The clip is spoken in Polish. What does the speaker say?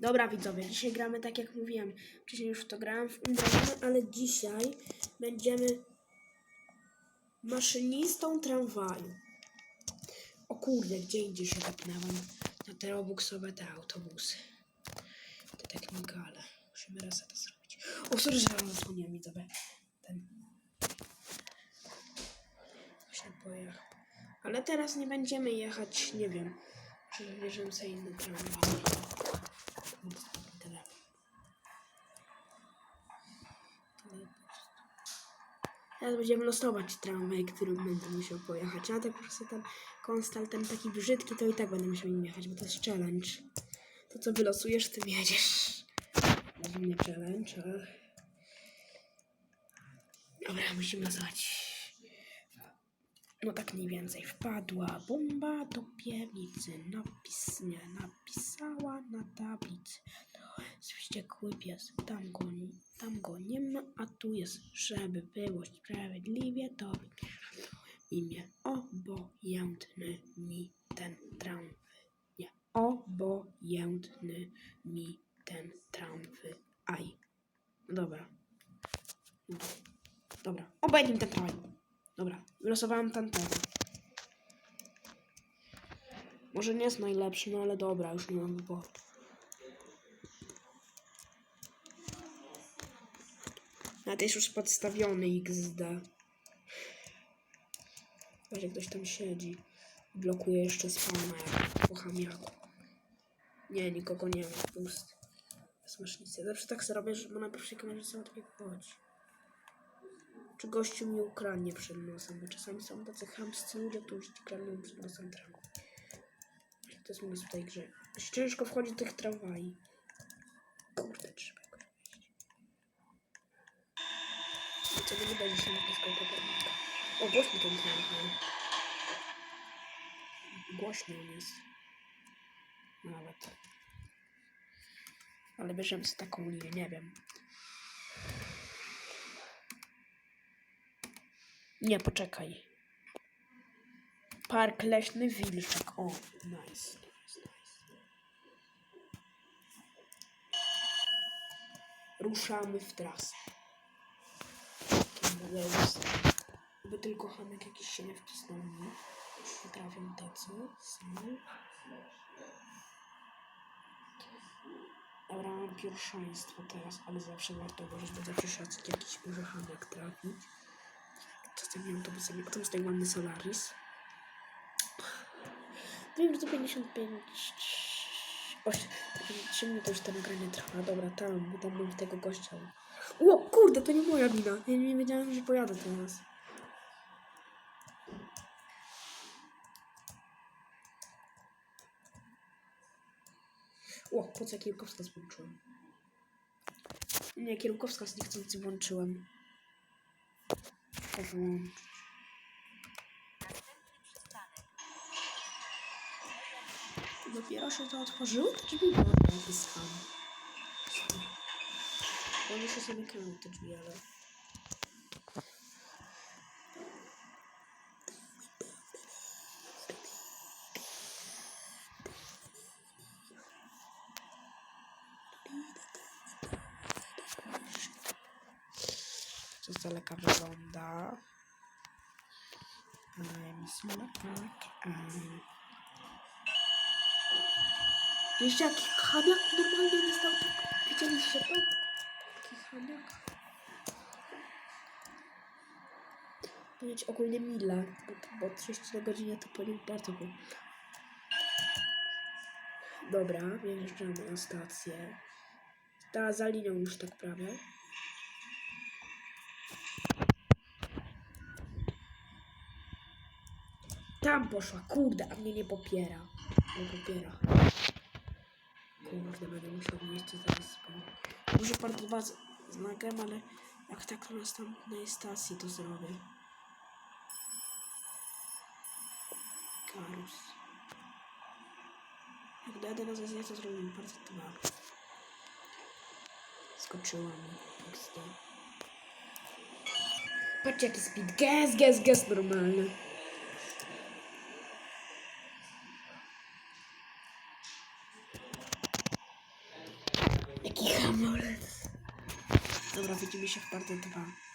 Dobra widzowie, dzisiaj gramy tak jak mówiłem. Wcześniej już to grałem w Undragona, ale dzisiaj będziemy maszynistą tramwaju. O kurde, gdzie indziej się zapnęłam na te robuksowe te autobusy. Te technikale. Musimy reseta zrobić. O, sorry, że zasłoniłem widzowie. Ten. Właśnie pojechał. Ale teraz nie będziemy jechać, nie wiem. Czy wybierzemy sobie inny tramwaj. Tyle. Teraz będziemy losować tramwaj, którym będę musiał pojechać. A tak po prostu ten konstal, ten taki brzydki, to i tak będę musiał nim jechać, bo to jest challenge. To co wylosujesz, tym jedziesz. Może nie challenge, ale... Dobra, musimy losować. No tak mniej więcej. Wpadła bomba do piwnicy. Napis, nie, napisała na tablicy. Wściekły pies. Tam go, tam go nie ma, a tu jest, żeby było sprawiedliwie, to imię obojętny mi ten tramwy. Nie, obojętny mi ten tramwy. Aj. Dobra. Dobra. Obejmij ten tramwaj. Dobra, wylosowałem tamtego. Może nie jest najlepszy, no ale dobra, już nie mam wyboru. Nawet jest już podstawiony XD. Jak ktoś tam siedzi. Blokuje jeszcze spawna jak po chamiaku. Nie, nikogo nie ma, pusty. Maszynista. Zawsze tak sobie robię, że na pierwszej kamerze są takie chodzi czy gościu mi ukradnie przed nosem, bo czasami są tacy chamscy ludzie, którzy ci kradną przed nosem tramwaj. To jest minus w tej grze. Ciężko wchodzi tych tramwaj. Kurde, trzeba go wejść. I co nie będzie się napiskał Kopernika. O, głośny ten tramwaj. Głośny on jest. Nawet. Ale bierzemy z taką linię, nie wiem. Nie, poczekaj. Park Leśny Wilczek. O, nice. Ruszamy w trasę. By tylko Hanek jakiś się nie wcisnął mi. Nie trafią tacy. Są. Dobra, mam pierwszeństwo teraz, ale zawsze warto uważać, bo zawsze się jakiś może Hanek trafić co z tymi autobusami? Kto jest tutaj ładny Solaris? Wiem, że to 55... 8, 3 minuty już to nagranie trwa. Dobra, tam, bo tam mam tego gościa. O, kurde, to nie moja wina. Ja nie wiedziałem, że pojadę teraz. O, po co ja kierunkowskaz włączyłem? Nie, kierunkowskaz niechcący włączyłem. Muszę wyłączyć. Dopiero się to otworzyło, to drzwi były jakieś skam. Oni się zamykają te drzwi, ale... Co z daleka wygląda. I'm smoking. Um. Jeszcze jaki chamiak normalnie nie stał tak. Widzieliście to? Taki chamiak. Powiedzieć ogólnie mile, bo, bo 30 na godzinę to po nim bardzo było. Dobra, wjeżdżamy na stację. Ta za linią już tak prawie. Tam poszła, kurde, a mnie nie popiera. Nie popiera. Kurde, będę musiał miejsce zaraz spełnić. Może part 2 z, nagrem, ale jak tak na następnej stacji to zrobię. Karus. Jak dojadę na zeznie, to zrobimy part 2. Skoczyła mi. XD. Patrzcie jaki speed. Gaz, gaz, gaz normalny. Dobra, widzimy się w partii 2.